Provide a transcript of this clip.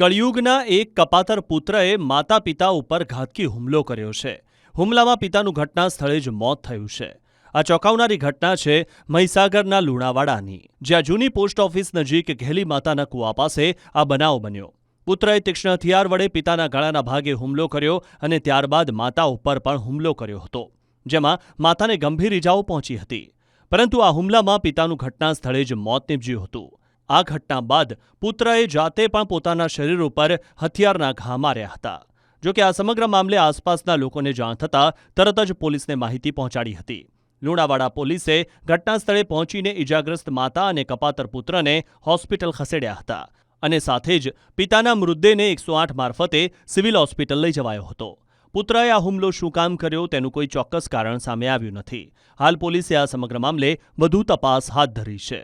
કળિયુગના એક કપાતર પુત્રએ માતા પિતા ઉપર ઘાતકી હુમલો કર્યો છે. હુમલામાં પિતાનું ઘટના સ્થળે જ મોત થયું છે. આ ચોંકાવનારી ઘટના છે મહીસાગરના લુણાવાડાની, જ્યાં જૂની પોસ્ટ ઓફિસ નજીક ઘેલી માતાના કૂવા પાસે આ બનાવ બન્યો. પુત્રએ તીક્ષ્ણ હથિયાર વડે પિતાના ગળાના ભાગે હુમલો કર્યો અને ત્યારબાદ માતા ઉપર પણ હુમલો કર્યો હતો, જેમાં માતાને ગંભીર ઇજાઓ પહોંચી હતી. પરંતુ આ હુમલામાં પિતાનું ઘટના સ્થળે જ મોત નીપજ્યું હતું. આ ઘટના બાદ પુત્રએ જાતે પણ પોતાના શરીર ઉપર હથિયારના ઘા માર્યા હતા. જોકે આ સમગ્ર મામલે આસપાસના લોકોને જાણ થતાં તરત જ પોલીસને માહિતી પહોંચાડી હતી. લુણાવાડા પોલીસે ઘટનાસ્થળે પહોંચીને ઇજાગ્રસ્ત માતા અને કપાતર પુત્રને હોસ્પિટલ ખસેડ્યા હતા અને સાથે જ પિતાના મૃતદેહને એકસો આઠ મારફતે સિવિલ હોસ્પિટલ લઈ જવાયો હતો. પુત્રએ આ હુમલો શું કામ કર્યો તેનું કોઈ ચોક્કસ કારણ સામે આવ્યું નથી. હાલ પોલીસે આ સમગ્ર મામલે વધુ તપાસ હાથ ધરી છે.